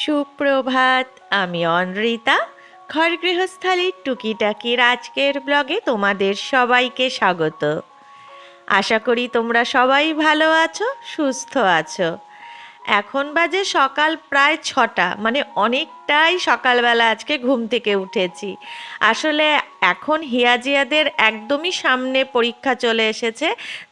সুপ্রভাত, আমি অনৃতা। ঘর গৃহস্থালির টুকিটাকির আজকের ব্লগে তোমাদের সবাইকে স্বাগত। আশা করি তোমরা সবাই ভালো আছো, সুস্থ আছো। এখন বাজে সকাল প্রায় ছটা মানে অনেকটাই সকালবেলা আজকে ঘুম থেকে উঠেছি। আসলে এখন হিয়াজিয়াদের একদমই সামনে পরীক্ষা চলে এসেছে,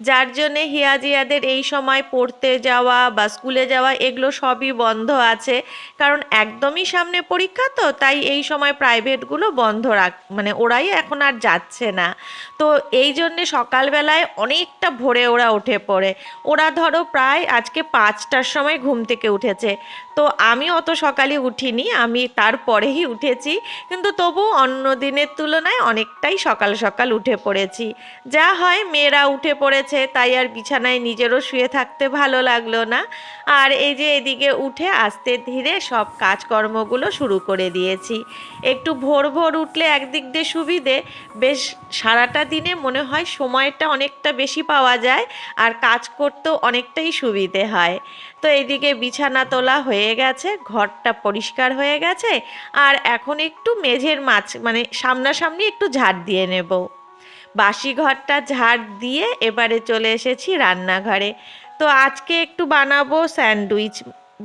যার জন্যে হিয়াজিয়াদের এই সময় পড়তে যাওয়া বা স্কুলে যাওয়া এগুলো সবই বন্ধ আছে। কারণ একদমই সামনে পরীক্ষা তো, তাই এই সময় প্রাইভেটগুলো বন্ধ রাখ মানে ওরাই এখন আর যাচ্ছে না। তো এই জন্যে সকালবেলায় অনেকটা ভোরে ওরা উঠে পড়ে। ওরা ধরো প্রায় আজকে পাঁচটার সময় ঘুম থেকে উঠেছে। তো আমি অত সকালে উঠিনি আমি তারপরেই উঠেছি। কিন্তু তবু অন্য দিনের তুলনায় অনেকটাই সকাল সকাল উঠে পড়েছি। যা হয় মেয়েরা উঠে পড়েছে, তাই আর বিছানায় নিজেরও শুয়ে থাকতে ভালো লাগল না। আর এই যে এদিকে উঠে আস্তে ধীরে সব কাজকর্মগুলো শুরু করে দিয়েছি। একটু ভোর ভোর উঠলে একদিক দিয়ে সুবিধে, বেশ সারাটা দিনে মনে হয় সময়টা অনেকটা বেশি পাওয়া যায় আর কাজ করতেও অনেকটাই সুবিধে হয়। তো এইদিকে বিছানা তোলা হয়ে গেছে, ঘরটা পরিষ্কার হয়ে গেছে, আর এখন একটু মেঝের মাছ মানে সামনাসামনি একটু ঝাড় দিয়ে নেব। বাসি ঘরটা ঝাড় দিয়ে এবারে চলে এসেছি রান্নাঘরে। তো আজকে একটু বানাবো স্যান্ডউইচ।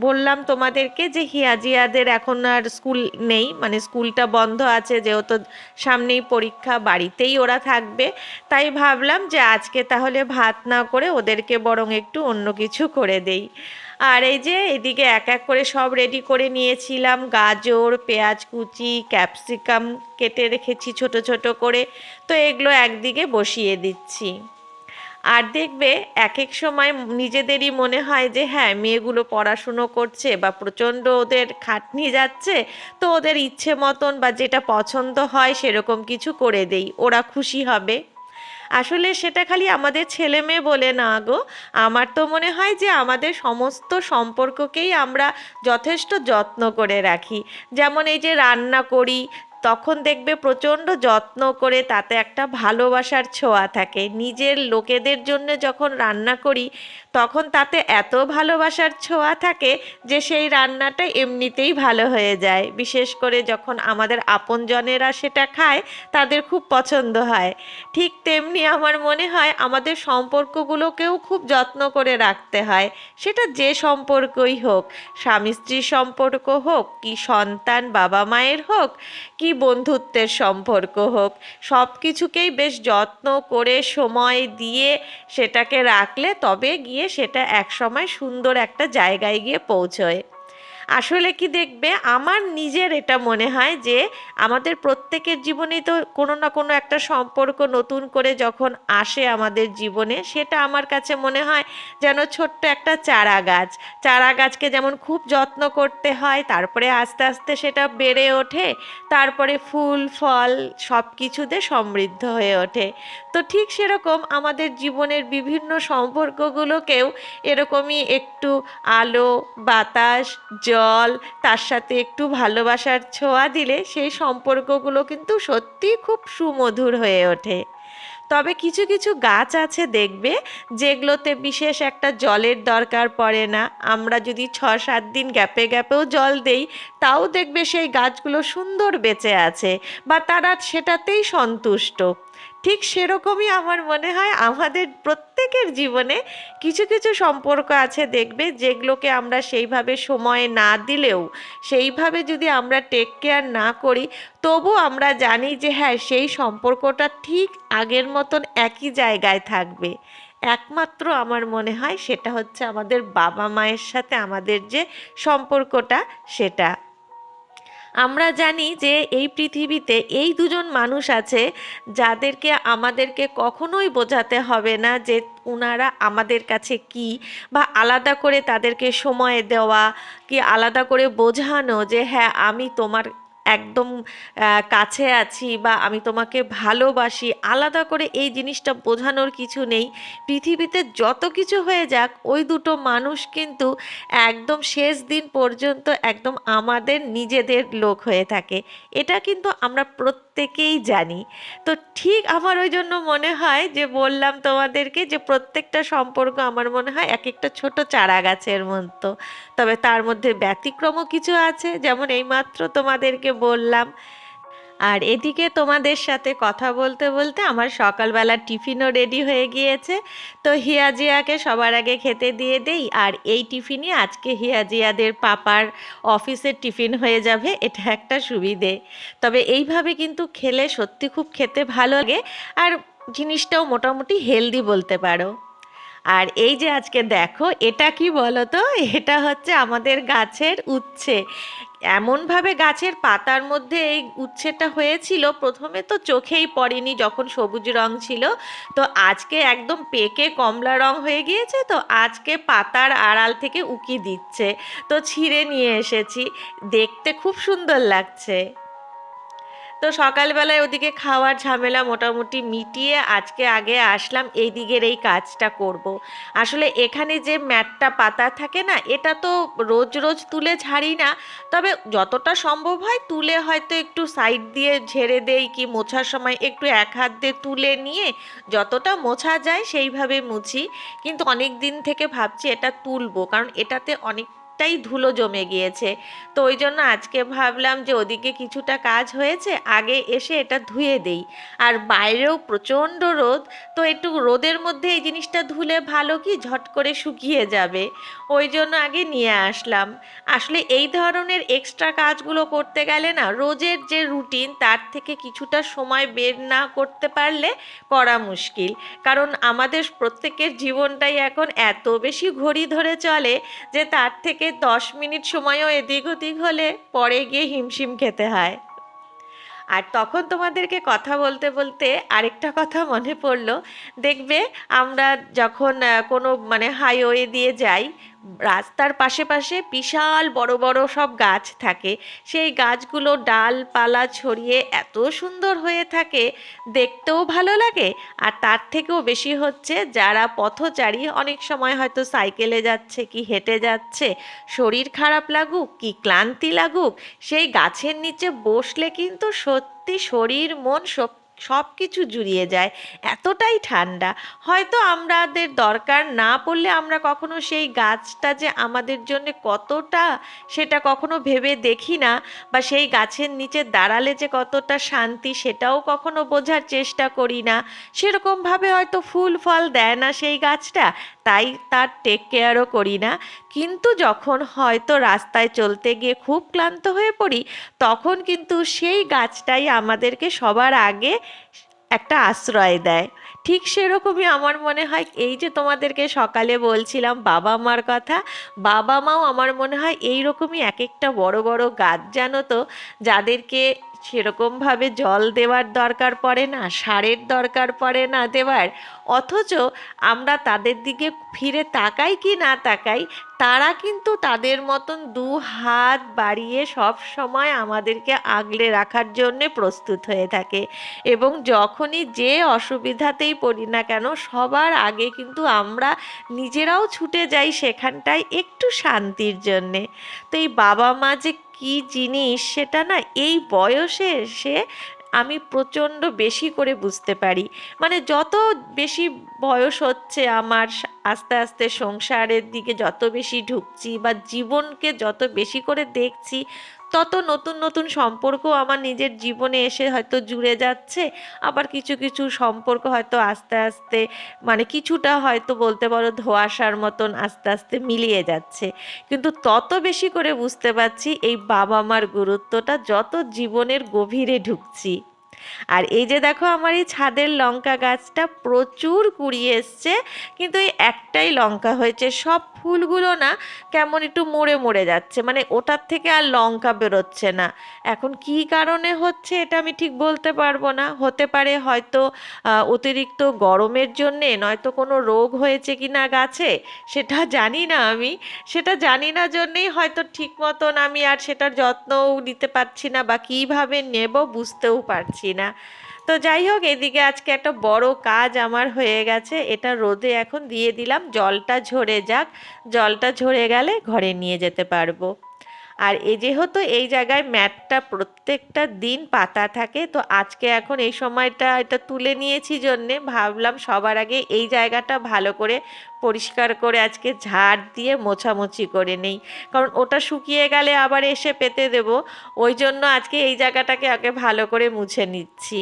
বললাম তোমাদেরকে যে হিয়াজিয়াদের এখন আর স্কুল নেই মানে স্কুলটা বন্ধ আছে, যেহেতু সামনেই পরীক্ষা, বাড়িতেই ওরা থাকবে। তাই ভাবলাম যে আজকে তাহলে ভাত না করে ওদেরকে বরং একটু অন্য কিছু করে দেই। আর এই যে এদিকে এক এক করে সব রেডি করে নিয়েছিলাম। গাজর, পেঁয়াজ কুচি ক্যাপসিকাম কেটে রেখেছি ছোট ছোট করে। তো এগুলো একদিকে বসিয়ে দিচ্ছি। আর দেখবে এক এক সময় নিজেদেরই মনে হয় যে হ্যাঁ মেয়েগুলো পড়াশুনো করছে বা প্রচণ্ড ওদের খাটনি যাচ্ছে, তো ওদের ইচ্ছে মতন বা যেটা পছন্দ হয় সেরকম কিছু করে দেই। ওরা খুশি হবে। আসলে সেটা খালি আমাদের ছেলে মেয়ে বলে না গো। আমার তো মনে হয় যে আমাদের সমস্ত সম্পর্ককেই আমরা যথেষ্ট যত্ন করে রাখি। যেমন এই যে রান্না করি, তখন দেখবে প্রচণ্ড যত্ন করে তাতে একটা ভালোবাসার ছোঁয়া থাকে। নিজের লোকেদের জন্য যখন রান্না করি তখন তাতে এত ভালোবাসার ছোঁয়া থাকে যে সেই রান্নাটা এমনিতেই ভালো হয়ে যায়। বিশেষ করে যখন আমাদের আপনজনেরা সেটা খায়, তাদের খুব পছন্দ হয়। ঠিক তেমনি আমার মনে হয় আমাদের সম্পর্কগুলোকেও খুব যত্ন করে রাখতে হয়। সেটা যে সম্পর্কই হোক, স্বামী স্ত্রীর সম্পর্ক হোক, কি সন্তান বাবা মায়ের হোক, কি বন্ধুত্বের সম্পর্ক হোক সব কিছুকেই বেশ যত্ন করে, সময় দিয়ে সেটাকে রাখলে তবে গিয়ে সেটা একসময় সুন্দর একটা জায়গায় গিয়ে পৌঁছয়। আসলে কি দেখবে, আমার নিজের এটা মনে হয় যে, আমাদের প্রত্যেকের জীবনেই তো কোনো না কোনো একটা সম্পর্ক নতুন করে যখন আসে আমাদের জীবনে, সেটা আমার কাছে মনে হয় যেন ছোট্ট একটা চারা গাছ চারা গাছকে যেমন খুব যত্ন করতে হয়, তারপরে আস্তে আস্তে সেটা বেড়ে ওঠে, তারপরে ফুল, ফল সব কিছুতে সমৃদ্ধ হয়ে ওঠে। তো ঠিক সেরকম আমাদের জীবনের বিভিন্ন সম্পর্কগুলোকেও এরকমই একটু আলো, বাতাস জল, তার সাথে একটু ভালোবাসার ছোঁয়া দিলে সেই সম্পর্কগুলো কিন্তু সত্যি খুব সুমধুর হয়ে ওঠে। তবে কিছু কিছু গাছ আছে দেখবে, যেগুলোতে বিশেষ একটা জলের দরকার পড়ে না। আমরা যদি ছ সাত দিন গ্যাপে গ্যাপেও জল দেই, তাও দেখবে সেই গাছগুলো সুন্দর বেঁচে আছে, বা তারা সেটাতেই সন্তুষ্ট। ঠিক সেরকমই আমার মনে হয় আমাদের প্রত্যেকের জীবনে কিছু কিছু সম্পর্ক আছে, দেখবে যেগুলোকে আমরা সেইভাবে সময় না দিলেও, সেইভাবে যদি আমরা টেক কেয়ার না করি, তবু আমরা জানি যে হ্যাঁ সেই সম্পর্কটা ঠিক আগের মতন একই জায়গায় থাকবে। একমাত্র আমার মনে হয় সেটা হচ্ছে আমাদের বাবা মায়ের সাথে আমাদের যে সম্পর্কটা, সেটা। আমরা জানি যে এই পৃথিবীতে এই দুজন মানুষ আছে যাদেরকে আমাদেরকে কখনোই বোঝাতে হবে না যে ওনারা আমাদের কাছে কি বা আলাদা করে তাদেরকে সময় দেওয়া, কি আলাদা করে বোঝানো যে হ্যাঁ আমি তোমার একদম কাছে আছি বা আমি তোমাকে ভালোবাসি, আলাদা করে এই জিনিসটা বোঝানোর কিছু নেই। পৃথিবীতে যত কিছু হয়ে যাক, ওই দুটো মানুষ কিন্তু একদম শেষ দিন পর্যন্ত একদম আমাদের নিজেদের লোক হয়ে থাকে। এটা কিন্তু আমরা প্রত্যেকেই জানি। তো ঠিক আমার ওই জন্য মনে হয় যে বললাম তোমাদেরকে যে প্রত্যেকটা সম্পর্ক আমার মনে হয় এক একটা ছোট চারা গাছের মতো। তবে তার মধ্যে ব্যতিক্রমও কিছু আছে। যেমন এইমাত্র তোমাদেরকে বললাম আর এদিকে তোমাদের সাথে কথা বলতে বলতে আমার সকালবেলা টিফিনও রেডি হয়ে গিয়েছে। তো হিয়াজিয়াকে সবার আগে খেতে দিয়ে দেই আর এই টিফিনই আজকে হিয়াজিয়াদের পাপার অফিসের টিফিন হয়ে যাবে, এটা একটা সুবিধে। তবে এইভাবে কিন্তু খেলে সত্যি খুব খেতে ভালো লাগে আর জিনিসটাও মোটামুটি হেলদি বলতে পারো। আর এই যে আজকে দেখো, এটা কি বলো তো এটা হচ্ছে আমাদের গাছের উচ্ছে। এমনভাবে গাছের পাতার মধ্যে এই উচ্ছেটা হয়েছিল, প্রথমে তো চোখেই পড়েনি যখন সবুজ রং ছিল। তো আজকে একদম পেকে কমলা রং হয়ে গিয়েছে, তো আজকে পাতার আড়াল থেকে উকি দিচ্ছে। তো ছিঁড়ে নিয়ে এসেছি। দেখতে খুব সুন্দর লাগছে। তো সকালবেলায় ওদিকে খাওয়ার ঝামেলা মোটামুটি মিটিয়ে আজকে আগে আসলাম, এই দিকের এই কাজটা করব। আসলে এখানে যে ম্যাটটা পাতা থাকে না, এটা তো রোজ রোজ তুলে ছাড়ি না, তবে যতটা সম্ভব হয় তুলে হয়তো একটু সাইড দিয়ে ঝেড়ে দেই কি মোছার সময় একটু এক হাত দিয়ে তুলে নিয়ে যতটা মোছা যায় সেইভাবে মুছি কিন্তু অনেক দিন থেকে ভাবছি এটা তুলবো, কারণ এটাতে অনেক অনেকটাই ধুলো জমে গিয়েছে। তো ওই জন্য আজকে ভাবলাম যে ওদিকে কিছুটা কাজ হয়েছে, আগে এসে এটা ধুয়ে দেই। আর বাইরেও প্রচণ্ড রোদ, তো একটু রোদের মধ্যে এই জিনিসটা ধুলে ভালো কি? ঝট করে শুকিয়ে যাবে। ওই জন্য আগে নিয়ে আসলাম। আসলে এই ধরনের এক্সট্রা কাজগুলো করতে গেলে না, রোজের যে রুটিন তার থেকে কিছুটা সময় বের না করতে পারলে করা মুশকিল। কারণ আমাদের প্রত্যেকের জীবনটাই এখন এত বেশি ঘড়ি ধরে চলে যে তার থেকে দশ মিনিট সময়ও এদিক ওদিক হলে পরে গিয়ে হিমশিম খেতে হয়। আর তখন তোমাদেরকে কথা বলতে বলতে আরেকটা কথা মনে পড়ল। দেখবে আমরা যখন কোনো মানে হাইওয়ে দিয়ে যাই রাস্তার পাশে পাশে বিশাল বড় বড় সব গাছ থাকে। সেই গাছগুলো ডালপালা ছড়িয়ে এত সুন্দর হয়ে থাকে, দেখতেও ভালো লাগে। আর তার থেকেও বেশি হচ্ছে যারা পথচারী, অনেক সময় হয়তো সাইকেলে যাচ্ছে কি হেঁটে যাচ্ছে, শরীর খারাপ লাগুক, কি ক্লান্তি লাগুক, সেই গাছের নিচে বসলে কিন্তু সত্যি শরীর, মন সব সব কিছু জুড়িয়ে যায়, এতটাই ঠান্ডা। হয়তো আমাদের দরকার না পড়লে আমরা কখনো সেই গাছটা যে আমাদের জন্য কতটা সেটা কখনো ভেবে দেখি না, বা সেই গাছের নিচে দাঁড়ালে যে কতটা শান্তি সেটাও কখনো বোঝার চেষ্টা করি না। সেরকমভাবে হয়তো ফুল ফল দেয় না সেই গাছটা, তাই তার টেক কেয়ারও করি না। কিন্তু যখন হয়তো রাস্তায় চলতে গিয়ে খুব ক্লান্ত হয়ে পড়ি, তখন কিন্তু সেই গাছটাই আমাদেরকে সবার আগে একটা আশ্রয় দেয়। ঠিক সেরকমই আমার মনে হয়, এই যে তোমাদেরকে সকালে বলছিলাম বাবা মার কথা, বাবা মাও আমার মনে হয় এই রকমই এক একটা বড় বড় গাছ জানো তো, যাদেরকে সেরকমভাবে জল দেওয়ার দরকার পড়ে না, সারের দরকার পড়ে না দেওয়ার অথচ আমরা তাদের দিকে ফিরে তাকাই কি না তাকাই, তারা কিন্তু তাদের মতন দু হাত বাড়িয়ে সব সময় আমাদেরকে আগলে রাখার জন্যে প্রস্তুত হয়ে থাকে এবং যখনই যে অসুবিধাতেই পড়ি না কেন, সবার আগে কিন্তু আমরা নিজেরাও ছুটে যাই সেখানটায় একটু শান্তির জন্যে। তো এই বাবা মা যে কী জিনিস সেটা না এই বয়সে এসে আমি প্রচণ্ড বেশি করে বুঝতে পারি। মানে যত বেশি বয়স হচ্ছে আমার আস্তে আস্তে সংসারের দিকে যত বেশি ঢুকছি বা জীবনকে যত বেশি করে দেখছি তত নতুন নতুন সম্পর্ক আমার নিজের জীবনে এসে হয়তো জুড়ে যাচ্ছে। আবার কিছু কিছু সম্পর্ক হয়তো আস্তে আস্তে মানে কিছুটা হয়তো বলতে পারো ধোয়াশার মতন আস্তে আস্তে মিলিয়ে যাচ্ছে। কিন্তু তত বেশি করে বুঝতে পারছি এই বাবা মার গুরুত্বটা যত জীবনের গভীরে ঢুকছি। আর এই যে দেখো আমার এই ছাদের লঙ্কা গাছটা প্রচুর কুড়িয়ে এসছে, কিন্তু এই একটাই লঙ্কা হয়েছে। সব ফুলগুলো না কেমন একটু মরে মরে যাচ্ছে মানে ওটার থেকে আর লঙ্কা বেরোচ্ছে না। এখন কি কারণে হচ্ছে এটা আমি ঠিক বলতে পারব না। হতে পারে হয়তো অতিরিক্ত গরমের জন্যে, নয়তো কোনো রোগ হয়েছে কি না গাছে, সেটা জানি না আমি। সেটা জানি না জন্যেই হয়তো ঠিক মতন আমি আর সেটার যত্নও নিতে পারছি না বা কীভাবে নেব বুঝতেও পারছি না। তো যাই হোক, এদিকে আজকে একটা বড় কাজ আমার হয়ে গেছে। এটা রোদে এখন দিয়ে দিলাম। জলটা ঝরে যাক। জলটা ঝরে গেলে ঘরে নিয়ে যেতে পারব। আর এই যেহেতু এই জায়গায় ম্যাটটা প্রত্যেকটা দিন পাতা থাকে, তো আজকে এখন এই সময়টা এটা তুলে নিয়েছি জন্যে। ভাবলাম সবার আগে এই জায়গাটা ভালো করে পরিষ্কার করে আজকে ঝাড় দিয়ে মোছামুছি করে নেই। কারণ ওটা শুকিয়ে গেলে আবার এসে পেতে দেব। ওই জন্য আজকে এই জায়গাটাকে আগে ভালো করে মুছে নিচ্ছি।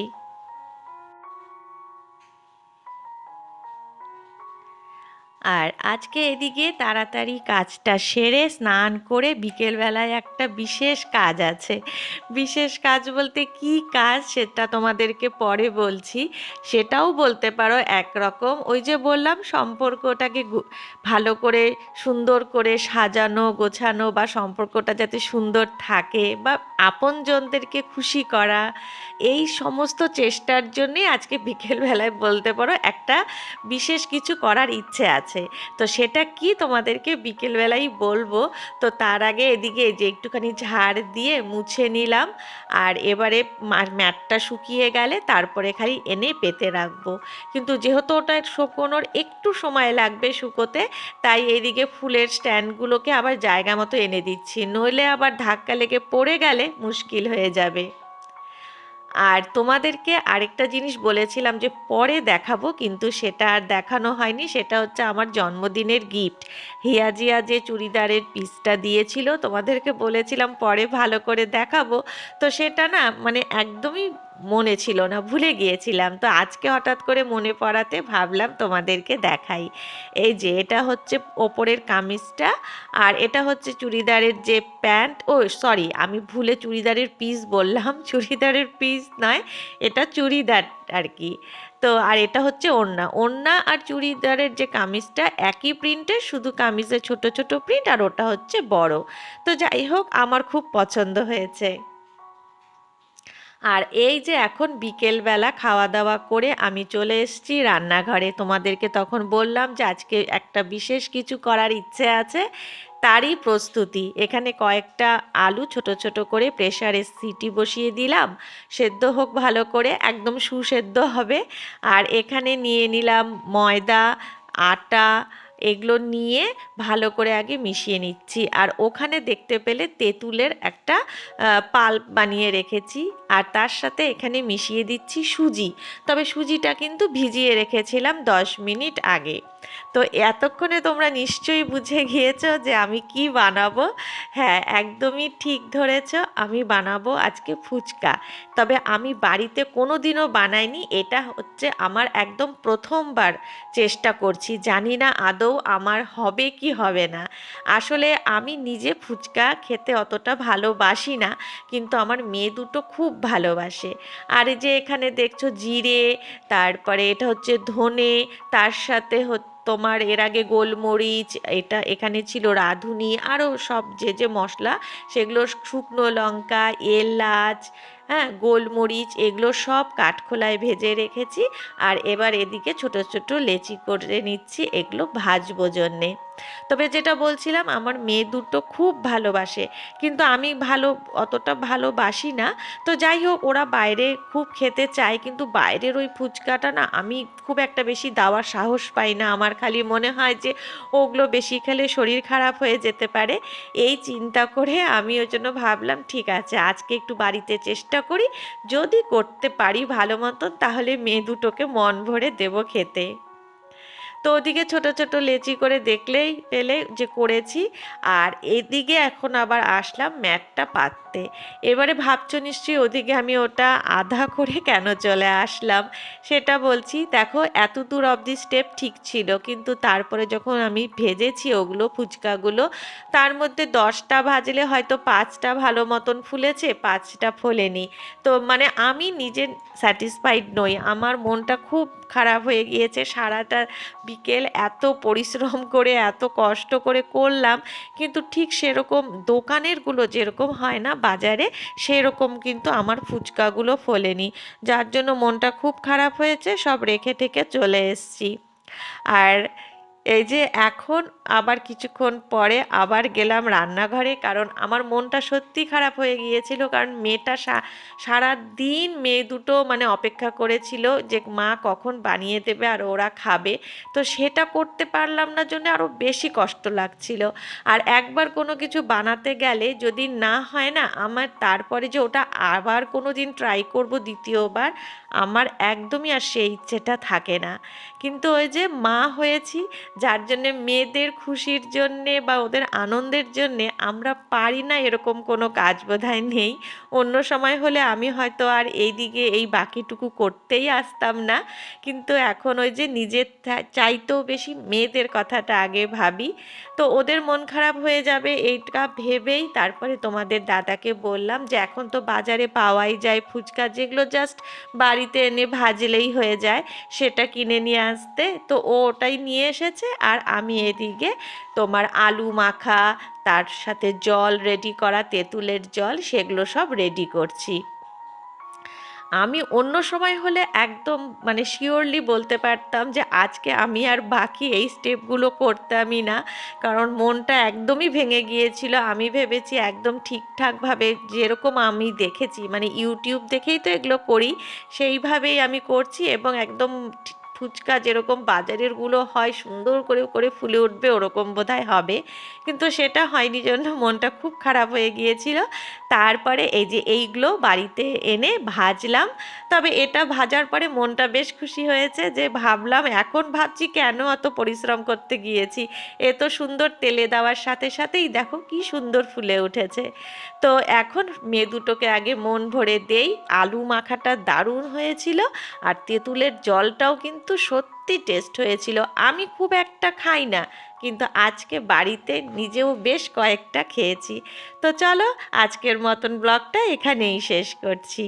আর আজকে এদিকে তাড়াতাড়ি কাজটা সেরে স্নান করে বিকেলবেলায় একটা বিশেষ কাজ আছে। বিশেষ কাজ বলতে কি কাজ সেটা তোমাদেরকে পরে বলছি। সেটাও বলতে পারো একরকম। ওই যে বললাম, সম্পর্কটাকে ভালো করে সুন্দর করে সাজানো, গোছানো বা সম্পর্কটা যাতে সুন্দর থাকে বা আপনজনদেরকে খুশি করা এই সমস্ত চেষ্টার জন্যই আজকে বিকেলবেলায় বলতে পারো একটা বিশেষ কিছু করার ইচ্ছে আছে। তো সেটা কি তোমাদেরকে বিকেলবেলাই বলব? তো তার আগে এদিকে যে একটুখানি ঝাড় দিয়ে মুছে নিলাম আর এবারে ম্যাটটা শুকিয়ে গেলে তারপরে খালি এনে পেতে রাখব। কিন্তু যেহেতু ওটা শুকোনোর একটু সময় লাগবে শুকোতে, তাই এইদিকে ফুলের স্ট্যান্ডগুলোকে আবার জায়গা মতো এনে দিচ্ছি। নইলে আবার ধাক্কা লেগে পড়ে গেলে মুশকিল হয়ে যাবে। আর তোমাদেরকে আরেকটা জিনিস বলেছিলাম যে পরে দেখাবো, কিন্তু সেটা আর দেখানো হয়নি। সেটা হচ্ছে আমার জন্মদিনের গিফট হিয়াজিয়া যে চুড়িদারের পিসটা দিয়েছিল, তোমাদেরকে বলেছিলাম পরে ভালো করে দেখাবো। তো সেটা না মানে একদমই মনে ছিল না, ভুলে গিয়েছিলাম। তো আজকে হঠাৎ করে মনে পড়াতে ভাবলাম তোমাদেরকে দেখাই। এই যে, এটা হচ্ছে ওপরের কামিজটা আর এটা হচ্ছে চুড়িদারের যে প্যান্ট। ও, সরি, আমি ভুলে চুড়িদারের পিস বললাম। চুড়িদারের পিস নয়, এটা চুড়িদার আর কি। তো, আর এটা হচ্ছে ওড়না। ওড়না আর চুড়িদারের যে কামিজটা একই প্রিন্টের শুধু কামিজে ছোট ছোট প্রিন্ট আর ওটা হচ্ছে বড়। তো যাই হোক, আমার খুব পছন্দ হয়েছে। আর এই যে এখন বিকেলবেলা খাওয়া দাওয়া করে আমি চলে এসেছি রান্নাঘরে। তোমাদেরকে তখন বললাম যে আজকে একটা বিশেষ কিছু করার ইচ্ছে আছে, তারই প্রস্তুতি। এখানে কয়েকটা আলু ছোট ছোট করে প্রেসারে সিটি বসিয়ে দিলাম, সেদ্ধ হোক ভালো করে, একদম সুসেদ্ধ হবে। আর এখানে নিয়ে নিলাম ময়দা, আটা এগুলো নিয়ে ভালো করে আগে মিশিয়ে নিচ্ছি। আর ওখানে দেখতে পেলে তেঁতুলের একটা পাল্প বানিয়ে রেখেছি। আর তার সাথে এখানে মিশিয়ে দিচ্ছি সুজি। তবে সুজিটা কিন্তু ভিজিয়ে রেখেছিলাম দশ মিনিট আগে। তো এতক্ষণে তোমরা নিশ্চয়ই বুঝে গিয়েছ যে আমি কি বানাবো। হ্যাঁ একদমই ঠিক ধরেছ। আমি বানাবো আজকে ফুচকা। তবে আমি বাড়িতে কোনো দিনও বানাইনি। এটা হচ্ছে আমার একদম প্রথমবার চেষ্টা করছি। জানি না আদৌ আমার হবে কি হবে না। আসলে আমি নিজে ফুচকা খেতে অতটা ভালোবাসি না, কিন্তু আমার মেয়ে দুটো খুব ভালোবাসে। আর যে এখানে দেখছ জিরে, তারপরে এটা হচ্ছে ধনে, তার সাথে হচ্ছে তোমার এর আগে গোলমরিচ, এটা এখানে ছিল রাঁধুনি আরও সব যে যে মশলা, সেগুলো শুকনো লঙ্কা, এলাচ হ্যাঁ গোলমরিচ, এগুলো সব কাঠখোলায় ভেজে রেখেছি। আর এবার এদিকে ছোট ছোট লেচি করে নিচ্ছি, এগুলো ভাজবো জন্যে। তবে যেটা বলছিলাম, আমার মেয়ে দুটো খুব ভালোবাসে। কিন্তু আমি ভালো, অতটা ভালোবাসি না। তো যাই হোক, ওরা বাইরে খুব খেতে চায়, কিন্তু বাইরের ওই ফুচকাটা না আমি খুব একটা বেশি দেওয়ার সাহস পাই না। আমার খালি মনে হয় যে, ওগুলো বেশি খেলে শরীর খারাপ হয়ে যেতে পারে। এই চিন্তা করে আমি ওই জন্য ভাবলাম, ঠিক আছে, আজকে একটু বাড়িতে চেষ্টা করি। যদি করতে পারি ভালো মতন, তাহলে মেয়ে দুটোকে মন ভরে দেবো খেতে। তো ওদিকে ছোট ছোট লেচি করে দেখলেই পেলে যে করেছি। আর এদিকে এখন আবার আসলাম ম্যাটটা পাততে। এবারে ভাবছ নিশ্চয়ই ওদিকে আমি ওটা আধা করে কেন চলে আসলাম? সেটা বলছি, দেখো এত দূর অবধি স্টেপ ঠিক ছিল, কিন্তু তারপরে যখন আমি ভেজেছি ওগুলো, ফুচকাগুলো, তার মধ্যে দশটা ভাজলে হয়তো পাঁচটা ভালো মতন ফুলেছে, পাঁচটা ফোলেনি। তো মানে আমি নিজে স্যাটিসফাইড নই, আমার মনটা খুব খারাপ হয়ে গিয়েছে। সারাটা বিকেল এত পরিশ্রম করে, এত কষ্ট করে করলাম। কিন্তু ঠিক সেরকম দোকানেরগুলো যেরকম হয় না বাজারে, সেরকম কিন্তু আমার ফুচকাগুলো ফোলেনি। যার জন্য মনটা খুব খারাপ হয়েছে, সব রেখে ঠেকে চলে এসছি। আর এই যে এখন আবার কিছুক্ষণ পরে আবার গেলাম রান্নাঘরে, কারণ আমার মনটা সত্যি খারাপ হয়ে গিয়েছিল, কারণ মেয়েটা সারা দিন মেয়ে দুটো মানে অপেক্ষা করেছিল যে মা কখন বানিয়ে দেবে আর ওরা খাবে। তো সেটা করতে পারলাম না জন্য আরও বেশি কষ্ট লাগছিল। আর একবার কোনো কিছু বানাতে গেলে যদি না হয় না, আমার তারপরে যে ওটা আবার কোনো দিন ট্রাই করব দ্বিতীয়বার, আমার একদমই আর সেই ইচ্ছেটা থাকে না। কিন্তু ওই যে মা হয়েছি যার জন্যে মেয়েদের খুশির জন্যে বা ওদের আনন্দের জন্যে আমরা পারি না এরকম কোনো কাজ বোধহয় নেই। অন্য সময় হলে আমি হয়তো আর এই দিকে এই বাকিটুকু করতেই আসতাম না। কিন্তু এখন ওই যে নিজের চাইতেও বেশি মেয়েদের কথাটা আগে ভাবি। তো ওদের মন খারাপ হয়ে যাবে এইটা ভেবেই তারপরে তোমাদের দাদাকে বললাম যে এখন তো বাজারে পাওয়াই যায়, ফুচকা যেগুলো জাস্ট বাড়িতে এনে ভাজলেই হয়ে যায়, সেটা কিনে নিয়ে আসতে। তো ও ওটাই নিয়ে এসেছে। আর আমি এদিকে তোমার আলু মাখা, তার সাথে জল রেডি করা, তেঁতুলের জল, সেগুলো সব রেডি করছি। আমি অন্য সময় হলে একদম মানে শিওরলি বলতে পারতাম যে আজকে আমি আর বাকি এই স্টেপগুলো করতামই না। কারণ মনটা একদমই ভেঙে গিয়েছিল। আমি ভেবেছি একদম ঠিকঠাকভাবে যেরকম আমি দেখেছি মানে ইউটিউব দেখেই তো এগুলো করি, সেইভাবেই আমি করছি এবং একদম ফুচকা যেরকম বাজারেরগুলো হয়, সুন্দর করে করে ফুলে উঠবে, ওরকম বোধহয় হবে। কিন্তু সেটা হয়নি জন্য মনটা খুব খারাপ হয়ে গিয়েছিল। তারপরে এই যে এইগুলো বাড়িতে এনে ভাজলাম। তবে এটা ভাজার পরে মনটা বেশ খুশি হয়েছে যে ভাবলাম, এখন ভাবছি কেন অত পরিশ্রম করতে গিয়েছি? এত সুন্দর তেলে দেওয়ার সাথে সাথেই দেখো কি সুন্দর ফুলে উঠেছে। তো এখন মেয়ে দুটোকে আগে মন ভরে দেই। আলু মাখাটা দারুণ হয়েছিল। আর তেঁতুলের জলটাও কিন্তু সত্যি টেস্ট হয়েছিল। আমি খুব একটা খাই না, কিন্তু আজকে বাড়িতে নিজেও বেশ কয়েকটা খেয়েছি। তো চলো আজকের মতন ব্লগটা এখানেই শেষ করছি।